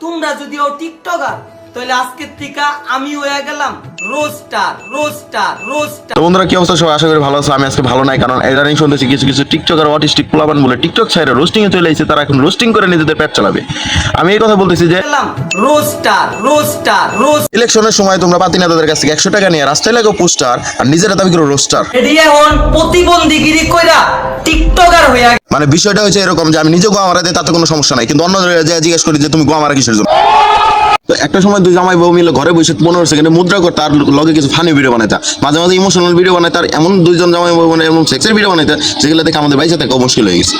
তোমরা যদিও টিকটকার তাহলে আজকের থেকে আমি হয়ে গেলাম রোস্টার রোস্টার রোস্টার তো বন্ধুরা কি অবস্থা? সবাই আশা করি ভালো আছে। আমি আজকে ভালো নাই কারণ শুনতেছি কিছু কিছু টিকটক আর অটিস্টিক পোলাবান বলে টিকটক ছাইরে রোস্টিং এ চলে এসেছে তারা এখন রোস্টিং করে নিজেদের পেট চালাবে। আমি এই কথা বলতেছি যে রোস্টার রোস্টার রোস্ট ইলেকশনের সময় তোমরা পাতি নেতাদের কাছ থেকে একশো টাকা নিয়ে রাস্তায় লাগো পোস্টার আর নিজেরা দাবি করো রোস্টার প্রতিবন্ধীগিরি কইরা টিকটকার হইয়া মানে বিষয়টা হচ্ছে এরকম যে আমি নিজে গোয়ামারা দিই তাতে কোনো সমস্যা নাই। কিন্তু অন্য জায়গায় জিজ্ঞেস করি যে তুমি গোয়ামারা কিসের জন্য? তো একটা সময় দুই জামাই বউ মিলে ঘরে বসে পনেরো সেকেন্ডে মুদ্রা করে তার লগে কিছু ফানি ভিডিও বানাইতা মাঝে মাঝে ইমোশনাল ভিডিও বানায় তার, এমন দুইজন জামাই বউ মানে এমন সেক্সের ভিডিও বানাইতা যেগুলো দেখে আমাদের বাইসে থাকা মুশকিল হয়ে গেছে।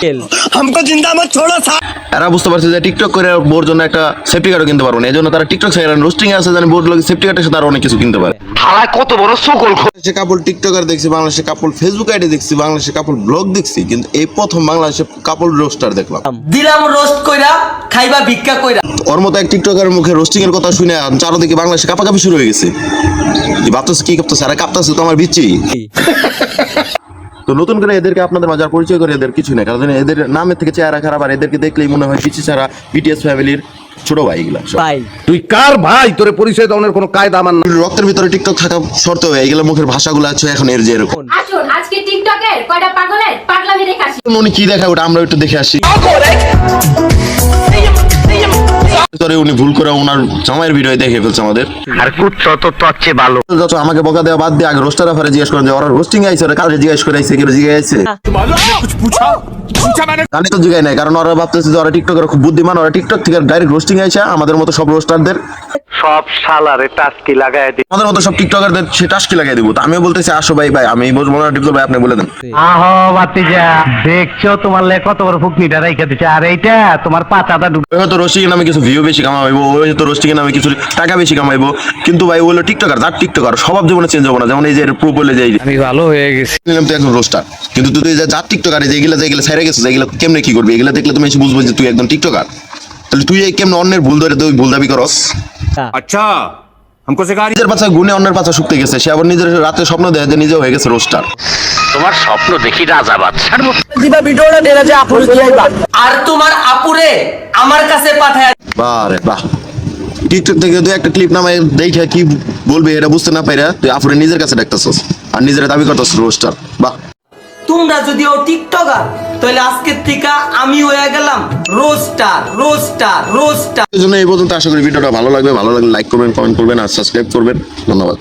এরা বুঝতে পারছে যে টিকটক করে বোর জন্য একটা সেফটি কার্ড কিনতে পারব না। এই জন্য তারা টিকটক সাইড রোস্টিং আছে জানি বোর লোক সেফটি কার্ডের সাথে আরও অনেক কিছু কিনতে পারে। হালায় কত বড় সকল সে কাপড় টিকটকার দেখছি বাংলাদেশে কাপড় ফেসবুক আইডি দেখছি বাংলাদেশে কাপড় ব্লগ দেখছি কিন্তু এই প্রথম বাংলাদেশে কাপড় রোস্টার দেখলাম। দিলাম রোস্ট কইরা খাইবা ভিক্ষা কইরা। ওর মতো এক টিকটকার মুখে রোস্টিং এর কথা শুনে চারদিকে বাংলাদেশে কাপাকাপি শুরু হয়ে গেছে। বাতাস কি কাঁপতেছে আরে কাঁপতেছে তো আমার বিচ্ছি তো নতুন করে এদেরকে আপনাদের মাঝে পরিচয় করে এদের কিছু নেই কারণ এদের নামের থেকে চেহারা খারাপ আর এদেরকে দেখলেই মনে হয় কিছু ছাড়া বিটিএস ফ্যামিলির ছোট ভাই এগুলা ভাই। তুই কার ভাই? তোরে পরিচয় দাওনের কোনো কায়দা আমার না রক্তের ভিতরে টিকটক থাকা শর্ত হয়ে এগুলো মুখের ভাষাগুলো আছে এখন এর যে এরকম। আসুন আজকে টিকটকের কয়টা পাগলের পাগলামি দেখাছি উনি কি দেখা ওটা আমরা একটু দেখে আসি। তোরে উনি ভুল করে ওনার জামাইয়ের ভিডিও দেখে ফেলছে আমাদের। আর কুত্তা তো ভালো যত আমাকে বকা দেওয়া বাদ দিয়ে আগে রোস্টার আফারে জিজ্ঞেস করেন যে ওরা রোস্টিং আইছে ওরা কালকে জিজ্ঞেস করে আইছে কেউ জিজ্ঞেস আইছে? জানি তো জিজ্ঞাই নাই কারণ ওরা ভাবতেছে যে ওরা টিকটকের খুব বুদ্ধিমান ওরা টিকটক থেকে ডাইরেক্ট রোস্টিং আইছে আমাদের মতো সব রোস্টারদের সব শালারে টাস্কি লাগায় দি আমাদের মতো সব টিকটকারদের সে টাস্কি লাগিয়ে দিব। তো আমিও বলতেছি আসো ভাই ভাই আমি বুঝব না ভাই আপনি বলে দেন। আহো বাতিজা দেখছ তোমার লে কত বড় ফুকনিটা রেখে দিচ্ছে আর এইটা তোমার পাতাটা ঢুকে হয়তো রোস্টিং নামে কিছু ভিউ বেশি কামাইবো ওই হয়তো রোস্টিং নামে কিছু টাকা বেশি কামাইবো কিন্তু ভাই ওই হলো টিকটকার যার টিকটকার স্বভাব জীবনে চেঞ্জ হবো না যেমন এই যে প্রুফ বলে যে আমি ভালো হয়ে গেছি নিলাম তো একজন রোস্টার কিন্তু তুই যে যার টিকটকার যেগুলো যেগুলো ছেড়ে গেছে যেগুলো কেমনে কি করবি এগুলো দেখলে তুমি এসে বুঝবো যে তুই একজন টিকটকার তাহলে তুই এই কেমনে অন্যের ভুল ধরে তুই ভুল দাবি করস আচ্ছা हमको सिखा নিজের পাছা গুনে অন্যের পাছা শুকতে গেছে সে আবার নিজের রাতে স্বপ্ন দেয় যে নিজে হয়ে গেছে রোস্টার তোমার স্বপ্ন দেখি রাজা বাদশার মতো আর তোমার আপুরে আমার কাছে পাঠায় বারে বাহ। টিকটক থেকে দু একটা ক্লিপ নামায় দেখে কি বলবে এটা বুঝতে না পাইরা তুই আপুরে নিজের কাছে ডাকতেছস আর নিজের দাবি করতেছ রোস্টার বাহ। তোমরা যদিও টিকটকার তাহলে আজকের থেকে আমি হয়ে গেলাম রোস্টার রোস্টার রোস্টার। এই জন্য এই পর্যন্ত আশা করি ভিডিওটা ভালো লাগবে। ভালো লাগলে লাইক করবেন কমেন্ট করবেন আর সাবস্ক্রাইব করবেন। ধন্যবাদ।